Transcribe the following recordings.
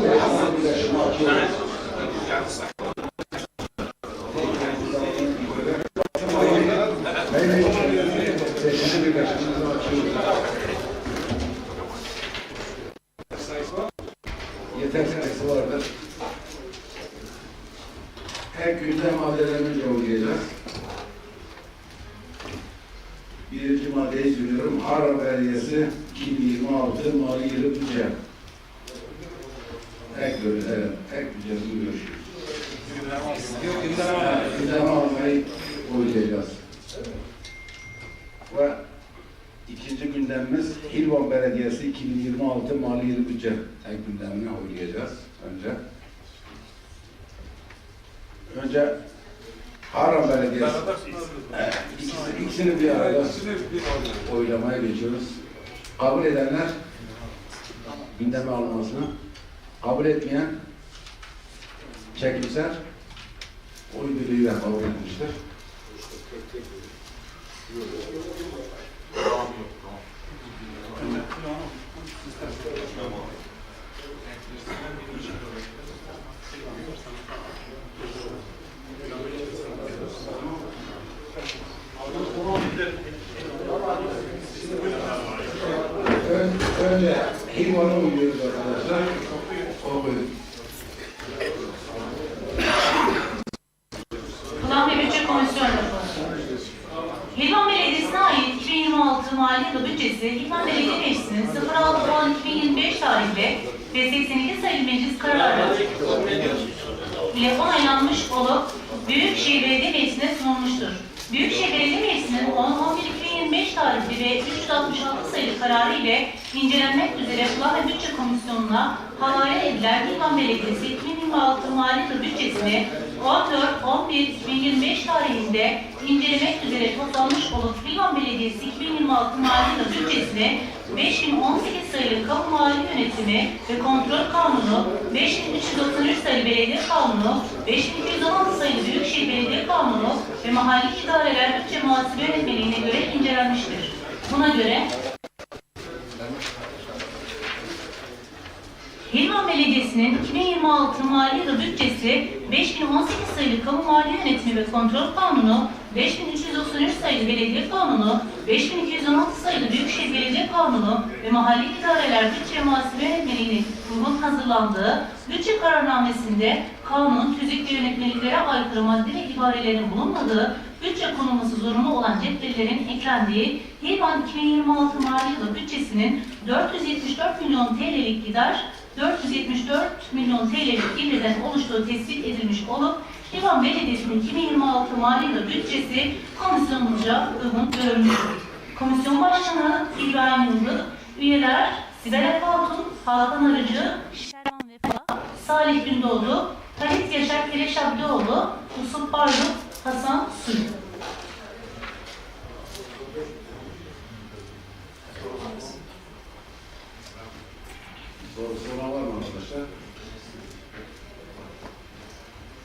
شما. Önce Harran Belediyesi Evet, ikisi- ikisini bir arada oylamaya geçiyoruz. Kabul edenler gündeme alınmasını, kabul etmeyen çekimser oy birliğiyle kabul etmiştir. Ön, önce Hilvan'a uyuyoruz arkadaşlar. O buyurun. Plan ve Bütçe Komisyonu raporu. Hilvan Belediyesi'ne ait 2026 mali yılı bütçesi Hilvan Belediye Meclisi'nin 06.10.2025 tarihli ve 82 sayılı meclis kararı ile onaylanmış olup Büyükşehir Belediye Meclisi'ne sunulmuştur. Büyükşehir Belediye Meclisi'nin 10.11.2025 tarihli ve 366 sayılı kararı ile incelenmek üzere Plan ve Bütçe Komisyonu'na havale edilen İlhan Belediyesi 2026 mali yılı bütçesini 14-11-2025 tarihinde incelemek üzere toplanmış olup İlhan Belediyesi 2026 mali yılı bütçesini 5018 sayılı Kamu Mali Yönetimi ve Kontrol Kanunu, 5393 sayılı Belediye Kanunu, 5216 sayılı Büyükşehir Belediye Kanunu ve Mahalli İdareler Bütçe Muhasebe Yönetmeliğine göre incelenmiştir. Buna göre Hilvan Belediyesi'nin 2026 mali yılı bütçesi 5018 sayılı Kamu Mali Yönetimi ve Kontrol Kanunu, 5393 sayılı Belediye Kanunu, 5216 sayılı Büyükşehir Belediye Kanunu ve Mahalli İdareler Bütçe Muhasebe Yönetmeliğine uygun hazırlandığı bütçe kararnamesinde kanun, tüzük ve yönetmeliklere aykırı madde ve ibarelerin bulunmadığı bütçe konulması zorunlu olan cetvellerin eklendiği Hilvan 2026 mali yılı bütçesinin 474 milyon TL'lik gider 474 milyon TL'lik gelirden oluştuğu tespit edilmiş olup Divan Belediyesi'nin 2026 mali yılı bütçesi komisyonunca uygun görülmüştür. Komisyon Başkanı İbrahim Yıldız, üyeler Sibel Hatun, Hakan Arıcı, Şerman Vefa, Salih Gündoğdu, Halit Yaşar Keleş Abdioğlu, Yusuf Barlık, Hasan Sül. Soru soran var mı arkadaşlar?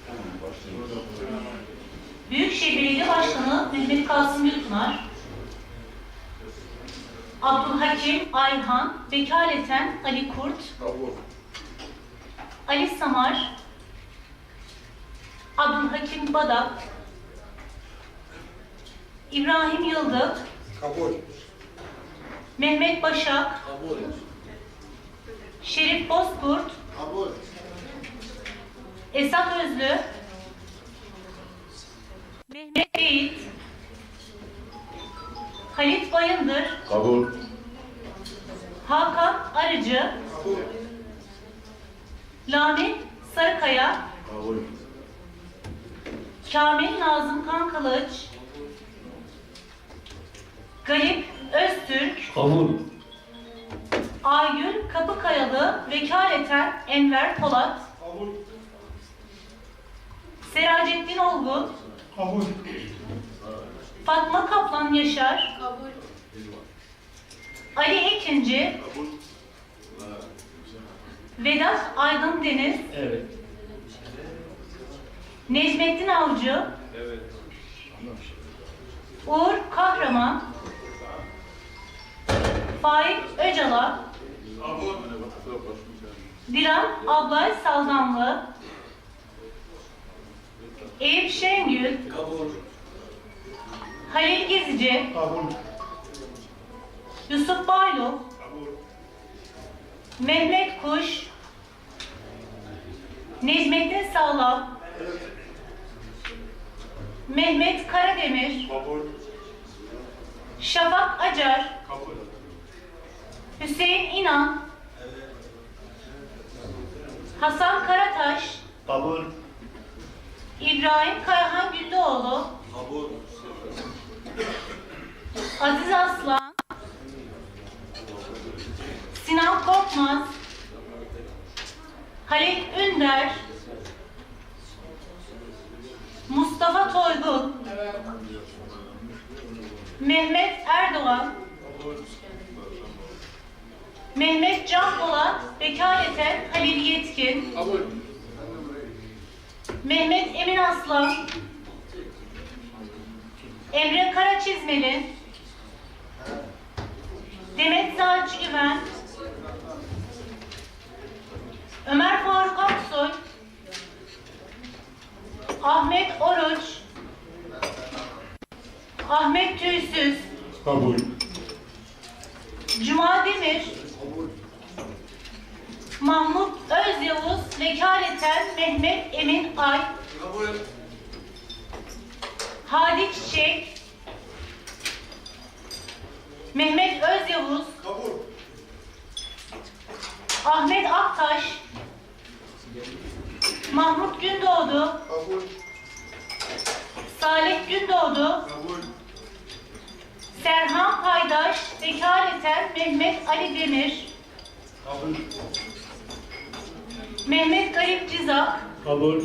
Hemen. Büyükşehir Belediye Başkanı Mehmet Kasım Gülpınar, Abdülhakim Ayhan, vekaleten Ali Kurt. Ali Samar, Abdülhakim Badak, İbrahim Yıldık, Kabul. Mehmet Başak, Kabul. Şerif Bozkurt, Kabul. Esat Özlü, Mehmet Beyit, Halit Bayındır, Kabul. Hakan Arıcı, Kabul. Lanet Sarıkaya, Kabul. Kamil Nazım Kankılıç, Galip Öztürk, Kabul. Aygül Kapıkayalı, vekaleten Enver Polat, Kabul. Seracettin Olgun, Kabul. Fatma Kaplan Yaşar, Ali Ekinci, Vedat Aydın Deniz, Evet. Necmettin Avcı, Uğur Kahraman, Faik Öcala, Dilan Ablay Saldanlı, Eyüp Şengül, Halil Gezici, Yusuf Baylo, Mehmet Kuş, Necmettin Sağlam, Mehmet Karademir, Şafak Acar, Hüseyin İnan, Hasan Karataş, Kabul. İbrahim Karahan Gündoğdu, Aziz Aslan, Sinan Korkmaz, Halil Ünder, Mustafa Toygun, Mehmet Erdoğan, Mehmet Can Polat, vekaleten Halil Yetkin, Mehmet Emin Aslan, Emre Karaçizmeli, Demet Sarcı Güven, Ömer Faruk Aksoy, Ahmet Oruç, Ahmet Tüysüz, Kabul. Cuma Demir, Mahmut Özyavuz, vekaleten Mehmet Emin Ay, Hadi Çiçek, Mehmet Özyavuz, Ahmet Aktaş, Mahmut Gündoğdu, Salih Gündoğdu, Serhan Paydaş, vekaleten Mehmet Ali Demir, Mehmet Garip Cizak, Kabul.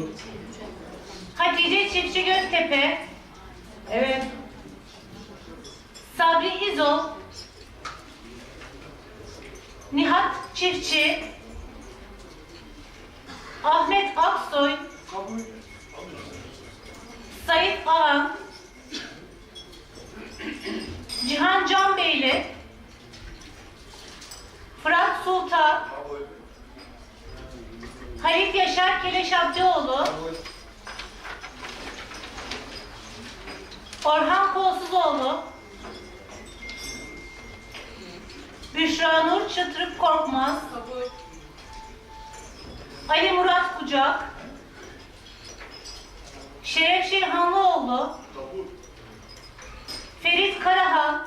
Hatice Çiftçi Göztepe, evet. Sabri İzo, Nihat Çiftçi, Ahmet Aksoy, Sait Alan, Cihan Canbeyli, Fırat Sultan, Halit Yaşar Keleş Abcıoğlu, Orhan Kolsuzoğlu, Büşra Nur Çıtırık Korkmaz, Ali Murat Kucak, Şeref Şirhanlıoğlu, Ferit Karahan,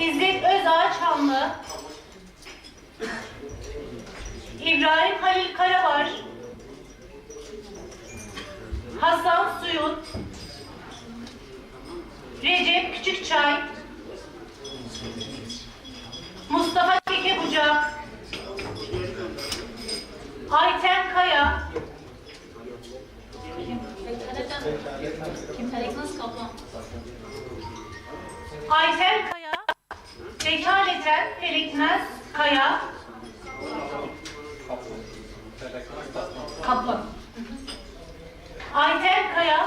İzzet Özağaçhanlı, İbrahim Halil Karavar, Hasan Suyun, Recep Küçükçay, Mustafa Kekebucak, Ayten Kaya, Kaplan. Ayten Kaya,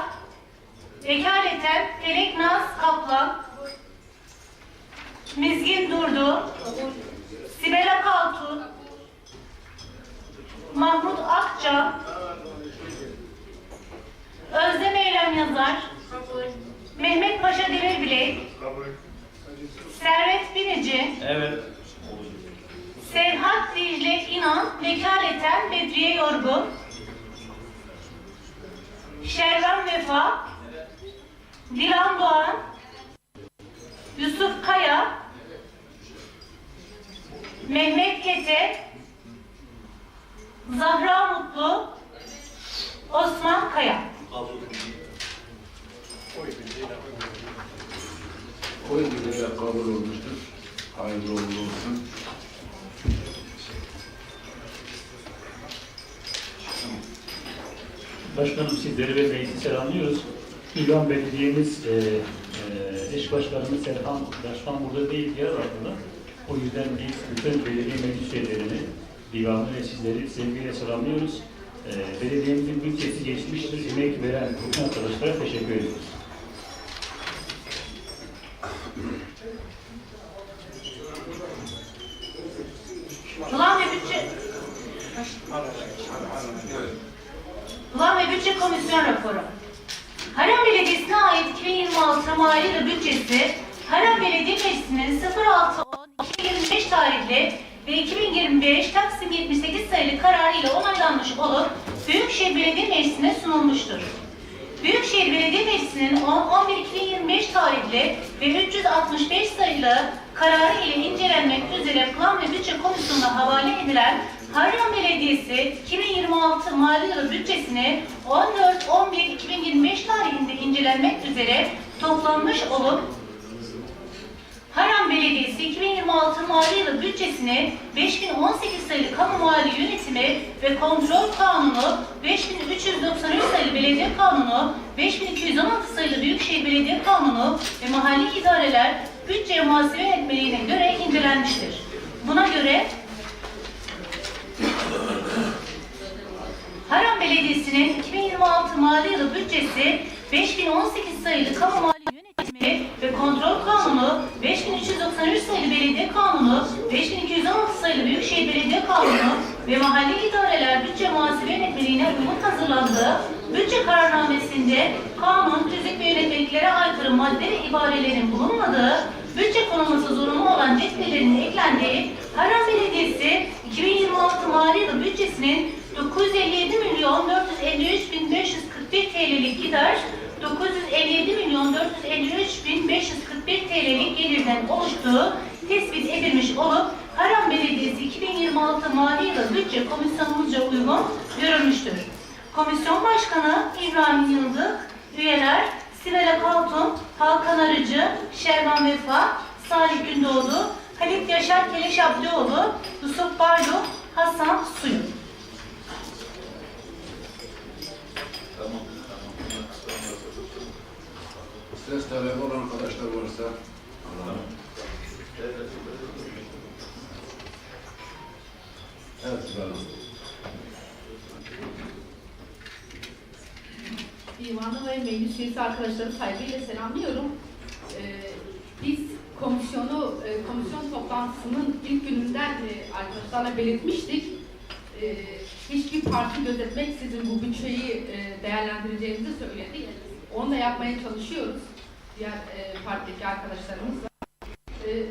vekaleten Feleknaz Kaplan, Mizgin Durdu, Sibel Akaltun, Mahmut Akça, Özlem Eylem Yazar, Mehmet Paşa Demirbilek, Servet Binici, Evet. Serhat Dicle İnan, vekaleten Bedriye Yorgun, Şervan Vefa, Dilan Doğan, Yusuf Kaya, Mehmet Kete, Zahra Mutlu, Osman Kaya. Oy birliğiyle kabul olmuştur. Hayırlı olsun. Başkanım sizleri ve meclisi selamlıyoruz. İlhan Belediye'miz, e, e, eş başkanımız Serhan Başkan burada değil, Diyarbakır'da. O yüzden biz bütün belediye meclis üyelerini, divanı ve sizleri sevgiyle selamlıyoruz. E, belediyemizin bütçesi geçmiştir, emek veren bütün arkadaşlara teşekkür ediyoruz. Plan ve Bütçe Komisyon raporu. Harem Belediyesi'ne ait 2026 mali yılı bütçesi, Harem Belediye Meclisi'nin 06.10.2025 tarihli ve 2025 Taksim 78 sayılı kararı ile onaylanmış olup Büyükşehir Belediye Meclisi'ne sunulmuştur. Büyükşehir Belediye Meclisi'nin 10-11-2025 tarihli ve 365 sayılı kararı ile incelenmek üzere Plan ve Bütçe Komisyonu'na havale edilen Harran Belediyesi 2026 mali yılı bütçesini 14-11-2025 tarihinde incelenmek üzere toplanmış olup Harran Belediyesi 2026 mali yılı bütçesini 5018 sayılı kamu mali yönetimi ve kontrol kanunu, 5393 sayılı belediye kanunu, 5216 sayılı büyükşehir belediye kanunu ve mahalli idareler bütçe muhasebe yönetmeliğine göre incelenmiştir. Buna göre Harran Belediyesi'nin 2026 mali yılı bütçesi 5018 sayılı kamu mali yönetimi ve kontrol kanunu, 5393 sayılı belediye kanunu, 5216 sayılı büyükşehir belediye kanunu ve mahalli idareler bütçe muhasebe yönetmeliğine uygun hazırlandığı bütçe kararnamesinde kanun, tüzük ve yönetmeliklere aykırı madde ve ibarelerin bulunmadığı, bütçe konulması zorunlu olan cetvellerin eklendiği Harran Belediyesi 2026 mali yılı bütçesinin 957 milyon 453 bin 541 TL'lik gider, 957 milyon 453 bin 541 TL'lik gelirden oluştuğu tespit edilmiş olup Harran Belediyesi 2026 mali yılı bütçe komisyonumuzca uygun görülmüştür. Komisyon Başkanı İbrahim Yıldık, üyeler Sibel Kaltun, Hakan Arıcı, Şervan Vefa, Salih Gündoğdu, Halit Yaşar Keleş Abdioğlu, Yusuf Barlo, Hasan Suyu. Ses talebi olan arkadaşlar varsa alalım. Evet, Sibel. Divanı ve meclis üyesi arkadaşları saygıyla selamlıyorum. Ee, biz komisyonu, e, komisyon toplantısının ilk gününden e, arkadaşlarla belirtmiştik. Ee, hiçbir parti gözetmeksizin bu bütçeyi e, değerlendireceğimizi söyledik. Onu da yapmaya çalışıyoruz diğer e, partideki arkadaşlarımızla. Ee,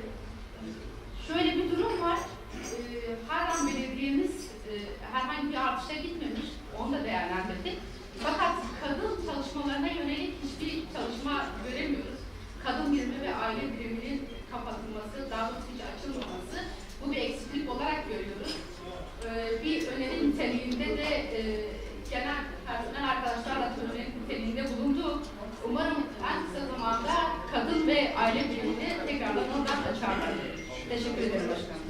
şöyle bir durum var. Ee, Harran Belediye'miz e, herhangi bir artışa gitmemiş. Onu da değerlendirdik. Fakat kadın çalışmalarına yönelik hiçbir çalışma göremiyoruz. Kadın birimi ve aile biriminin kapatılması, daha doğrusu hiç açılmaması bu bir eksiklik olarak görüyoruz. Ee, bir öneri niteliğinde de e, genel personel arkadaşlarla öneri niteliğinde bulundu. Umarım en kısa zamanda kadın ve aile birimini tekrardan oradan açarlar. Teşekkür ederim başkanım.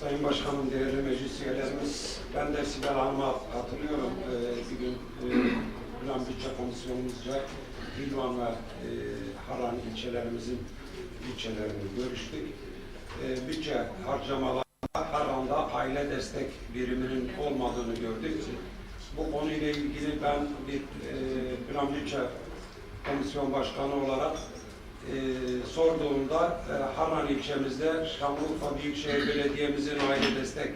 Sayın Başkanım, değerli meclis üyelerimiz, ben de Sibel Hanım'a katılıyorum. Ee, bir gün e, Plan Bütçe Komisyonumuzca Hilvan ve e, Haran ilçelerimizin bütçelerini görüştük. E, bütçe harcamalarında Haran'da aile destek biriminin olmadığını gördük. Bu konuyla ilgili ben bir e, Komisyon Başkanı olarak e, sorduğumda e, Haran ilçemizde Şanlıurfa Büyükşehir Belediye'mizin aile destek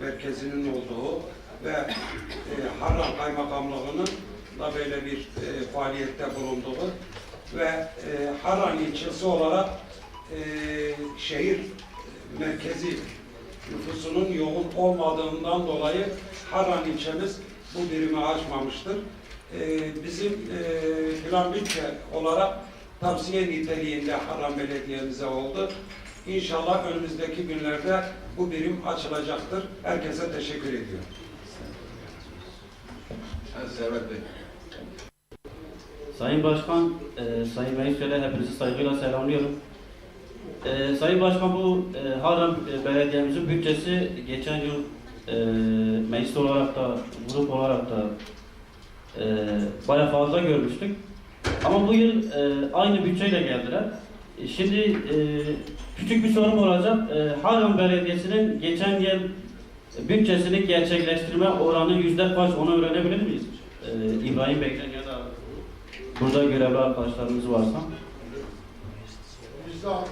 merkezinin olduğu ve e, Haran Kaymakamlığı'nın da böyle bir e, faaliyette bulunduğu ve e, Haran ilçesi olarak e, şehir merkezi nüfusunun yoğun olmadığından dolayı Haran ilçemiz bu birimi açmamıştır. E, bizim e, plan bütçe olarak tavsiye niteliğinde Harran Belediye'mize oldu. İnşallah önümüzdeki günlerde bu birim açılacaktır. Herkese teşekkür ediyorum. Evet, Servet Bey. Sayın Başkan, e, Sayın Meclis Üyeleri hepinizi saygıyla selamlıyorum. E, Sayın Başkan bu e, Harran e, Belediye'mizin bütçesi geçen yıl e, meclis olarak da, grup olarak da e, bayağı fazla görmüştük. Ama bu yıl e, aynı bütçeyle geldiler. E, Şimdi e, küçük bir sorum olacak. E, Harran Belediyesi'nin geçen yıl bütçesini gerçekleştirme oranı yüzde kaç onu öğrenebilir miyiz? E, İbrahim Bey'den ya da Burada görevli arkadaşlarımız varsa. Yüzde 68.58.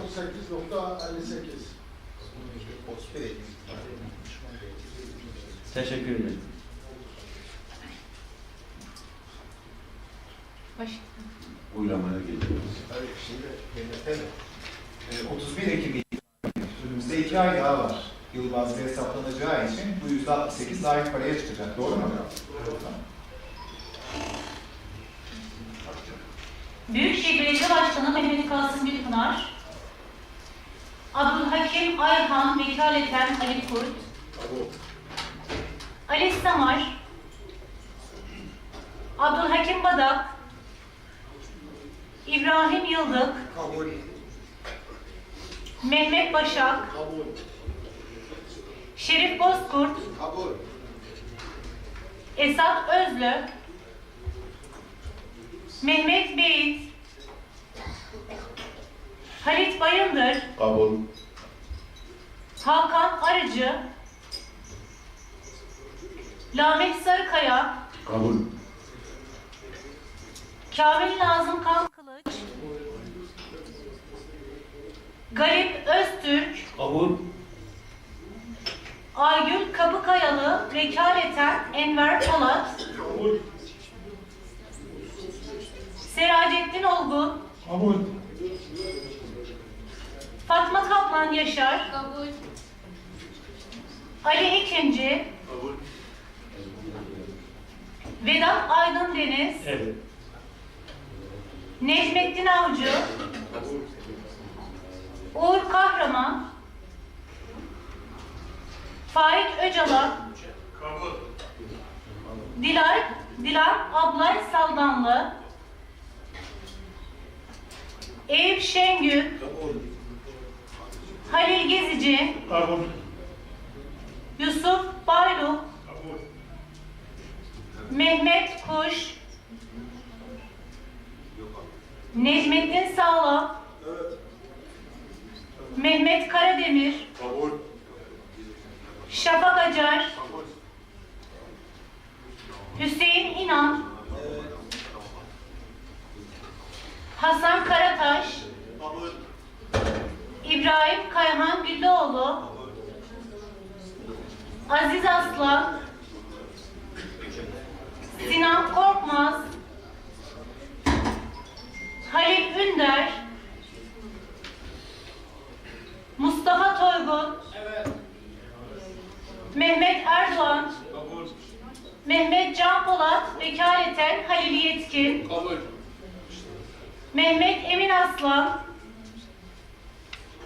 Teşekkür ederim. Baş. Oylamaya geçiyoruz. Ee, 31 Ekim önümüzde iki ay daha var. Yıl bazlı hesaplanacağı için bu %68 layık paraya çıkacak. Doğru mu? Tamam. Büyükşehir Belediye Başkanı Mehmet Kasım Gülpınar, Abdülhakim Ayhan Vekaleten Ali Kurt, Ali Samar, Abdülhakim Badak, İbrahim Yıldık, Mehmet Başak, Şerif Bozkurt, Esat Özlü, Mehmet Beyit, Halit Bayındır, Kabul. Hakan Arıcı, Lamet Sarıkaya, Kabul. Kamil Nazım Kan Kılıç, Galip Öztürk, Kabul. Aygül Kapıkayalı, Vekaleten Enver Polat, Seracettin Olgun, Kabul. Fatma Kaplan Yaşar, Kabul. Ali Ekinci, Vedat Aydın Deniz, Evet. Necmettin Avcı, Uğur Kahraman, Faik Öcalan, Dilay, Dilan Ablay Saldanlı, Eyüp Şengül, Halil Gezici, Kabul. Yusuf Bayluk, Mehmet Kuş, Necmettin Sağlam, Mehmet Karademir, Şafak Acar, Hüseyin İnan, Hasan Karataş, İbrahim Kayhan Güllüoğlu, Aziz Aslan, Sinan Korkmaz, Halil Ünder, Mustafa Toygun, Mehmet Erdoğan, Mehmet Can Polat, vekaleten Halil Yetkin, Mehmet Emin Aslan,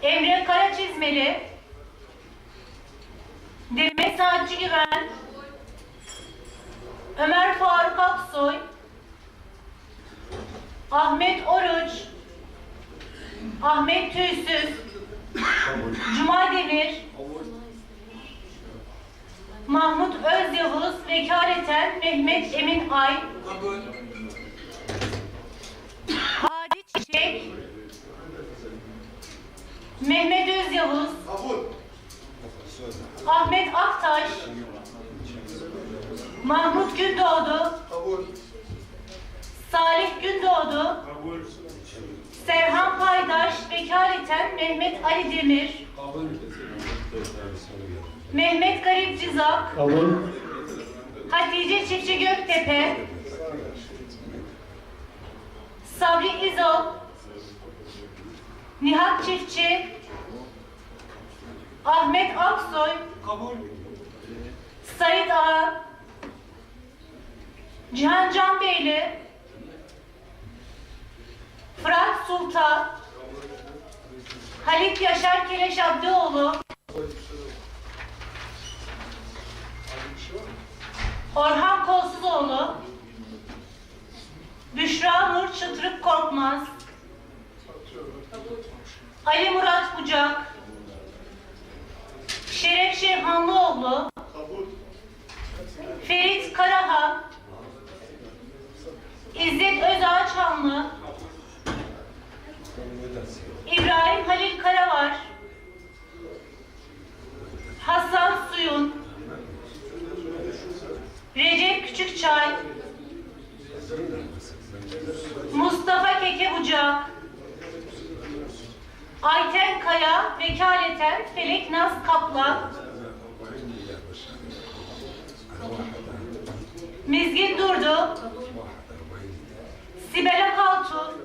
Emre Karaçizmeli, Demet Saatçı Güven, Ömer Faruk Aksoy, Ahmet Oruç, Ahmet Tüysüz, Cuma Demir, Mahmut Özyavuz, vekaleten Mehmet Emin Ay, Hadi Çiçek, Mehmet Özyavuz, Ahmet Aktaş, Mahmut Gündoğdu, Salih Gündoğdu, Serhan Paydaş, vekaleten Mehmet Ali Demir, Mehmet Garip Cizak, Kabul. Hatice Çiftçi Göktepe, Sabri İzol, Nihat Çiftçi, Ahmet Aksoy, Sait Ağa, Cihan Canbeyli, Fırat Sultan, Halit Yaşar Keleş Abdioğlu, Orhan Kolsuzoğlu, Büşra Nur Çıtırık Korkmaz, Ali Murat Bucak, Şeref Şerhanlıoğlu, Ferit Karahan, İzzet Özağaçanlı, İbrahim Halil Karavar, Hasan Suyun, Recep Küçükçay, Mustafa Keke Bucak, Ayten Kaya, vekaleten Felek Naz Kaplan, Mizgin Durdu, Sibel Akaltun,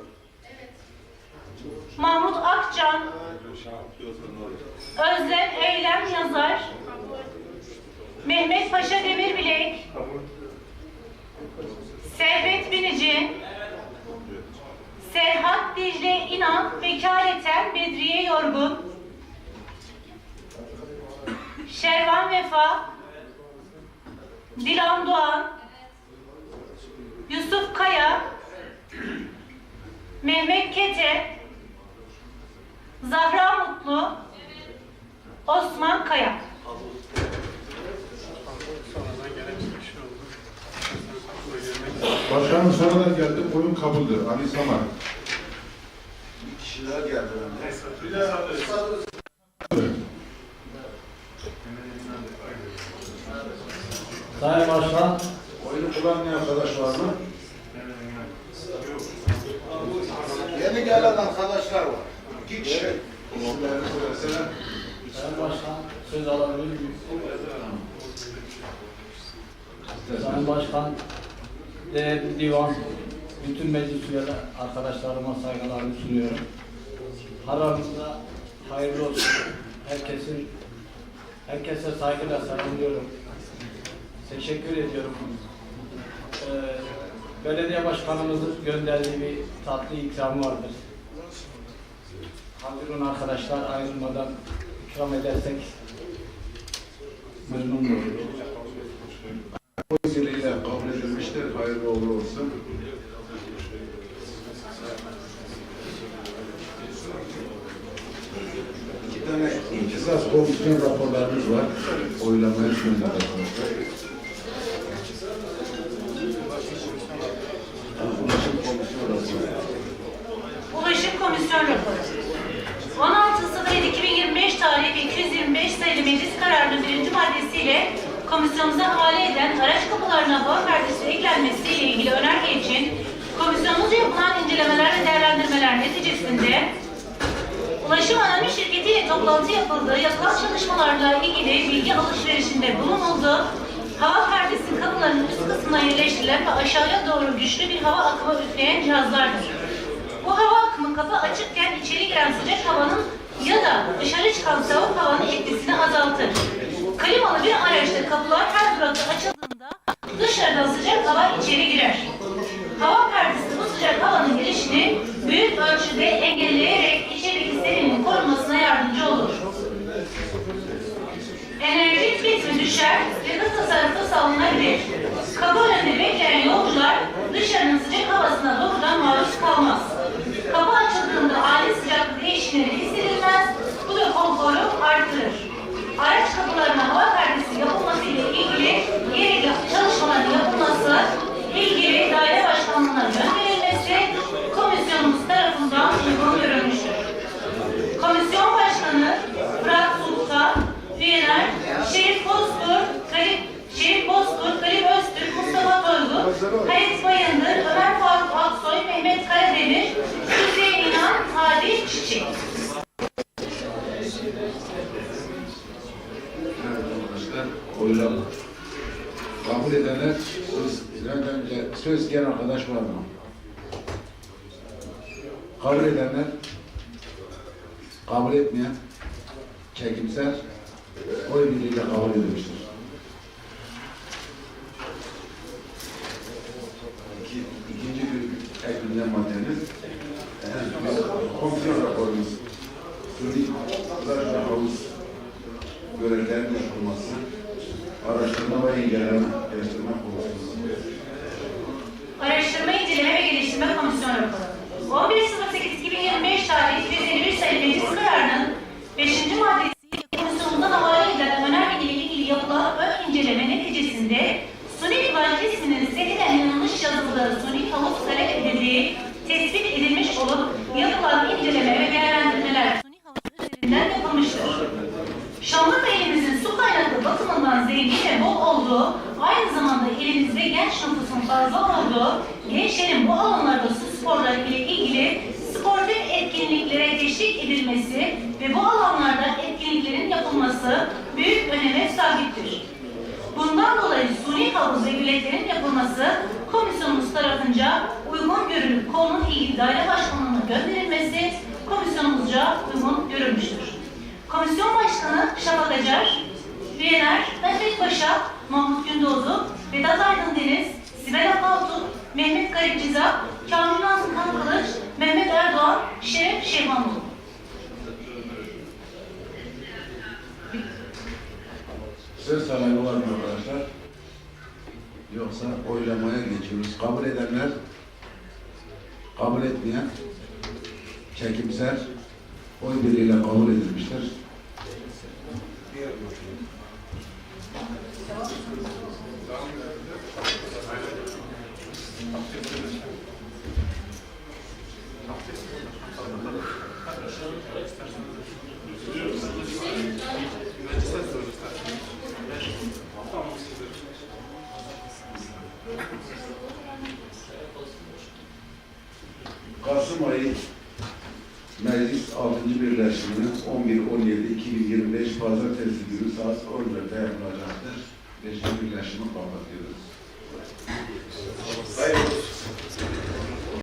Mahmut Akcan, Özlem Eylem Yazar, Mehmet Paşa Demirbilek, Servet Binici, Serhat Dicle İnan, vekaleten Bedriye Yorgun, Şervan Vefa, Dilan Doğan, Yusuf Kaya, Mehmet Kete, Zahra Mutlu, Osman Kayak. Başkanım sonradan geldi, oyun kabuldür. Ali Samar. Bir kişi daha geldi bende. Sayın Başkan, Oyunu kullanmayan arkadaş var mı? Yeni gelen arkadaşlar var. İki kişi. Sayın Başkan söz alabilir miyim? Sayın Başkan, değerli divan, bütün meclis üyeleri arkadaşlarıma saygılarımı sunuyorum. Haramızda hayırlı olsun. Herkesin, herkese saygıyla selamlıyorum. Teşekkür ediyorum. Ee, belediye başkanımızın gönderdiği bir tatlı ikram vardır. Hazırın arkadaşlar ayrılmadan ikram edersek memnun oluruz. Bu vesileyle kabul edilmiştir. Hayırlı uğurlu olsun. İki tane ihtisas komisyon raporlarımız var. Oylamaya sunulacak arkadaşlar. Ulaşım komisyon raporu. Ulaşım Komisyon Raporu. 16.07.2025 tarihi 225 sayılı meclis kararının birinci maddesiyle komisyonumuza havale eden araç kapılarına hava perdesi eklenmesiyle ilgili önerge için komisyonumuzca yapılan incelemeler ve değerlendirmeler neticesinde Ulaşım Anonim Şirketi ile toplantı yapıldı, yapılan çalışmalarla ilgili bilgi alışverişinde bulunuldu. Hava perdesi kapılarının üst kısmına yerleştirilen ve aşağıya doğru güçlü bir hava akımı üfleyen cihazlardır. Bu hava akımı kapı açıkken içeri giren sıcak havanın ya da dışarı çıkan soğuk havanın etkisini azaltır. Klimalı bir araçta kapılar her durakta açıldığında dışarıdan sıcak hava içeri girer. Hava perdesi bu sıcak havanın girişini büyük ölçüde engelleyerek içerideki serinin korunmasına yardımcı olur. Enerji tüketimi düşer ve hız tasarrufu sağlanabilir. Kapı önünde bekleyen yolcular dışarının sıcak havasına doğrudan maruz kalmaz. Kapı açıldığında ani sıcaklık değişimleri hissedilmez, bu da konforu artırır. Araç kapılarına hava perdesi yapılması ile ilgili gerekli çalışmaların yapılması, ilgili daire başkanlığına gönderilmesi komisyonumuz tarafından uygun görülmüştür. Komisyon Başkanı Fırat Sultan, üyeler Şerif Bozkurt, Galip, Şerif Bozkurt, Galip Öztürk, Mustafa Toygun, Halit Bayındır, Ömer Faruk Aksoy, Mehmet Karademir, Hüseyin Hadi Çiçek. Oylama. Kabul edenler, söz, önce söz isteyen arkadaş var mı? Kabul edenler, kabul etmeyen, çekimser, oy birliğiyle kabul edilmiştir. İki, ikinci gün ek gündem maddemiz, evet, komisyon raporumuz. Suni Ulaşma Havuz görevlerin yapılması, araştırma ve inceleme, geliştirme konusunda. Araştırma, İnceleme ve Geliştirme Komisyon Raporu. 11.08.2025 tarihli 251 sayılı meclis kararının 5. maddesiyle komisyonundan havale edilen önerge ile ilgili yapılan ön inceleme neticesinde suni plaj isminin sehiden yanlış yazıldığı suni havuz talep edildiği tespit edilmiş olup yapılan inceleme ve değerlendirmeler suni havuz üzerinden yapılmıştır. Şanlıurfa ilimizin su kaynaklı bakımından zengin ve bol olduğu, aynı zamanda ilimizde genç nüfusun fazla olduğu, gençlerin bu alanlarda su sporları ile ilgili sportif etkinlikler etkinliklere teşvik edilmesi ve bu alanlarda etkinliklerin yapılması büyük öneme sahiptir. Bundan dolayı suni havuz ve gületlerin yapılması komisyonumuz tarafınca uygun görülüp konunun ilgili daire başkanlığına gönderilmesi komisyonumuzca uygun görülmüştür. Komisyon Başkanı Şafak Acar, üyeler Mehmet Paşa, Mahmut Gündoğdu, Vedat Aydın Deniz, Sibel Akaltun, Mehmet Garip Cizak, Kamil Nazım Kılıç, Mehmet Erdoğan, Şeref Şehmanoğlu. Söz sahibi var mı arkadaşlar? Yoksa oylamaya geçiyoruz. Kabul edenler, kabul etmeyen, çekimser, oy birliğiyle kabul edilmiştir. malumunuz 11-17-2025 Pazartesi günü saat 14'te yapılacaktır. Beşiktaş'ı bağlatıyoruz.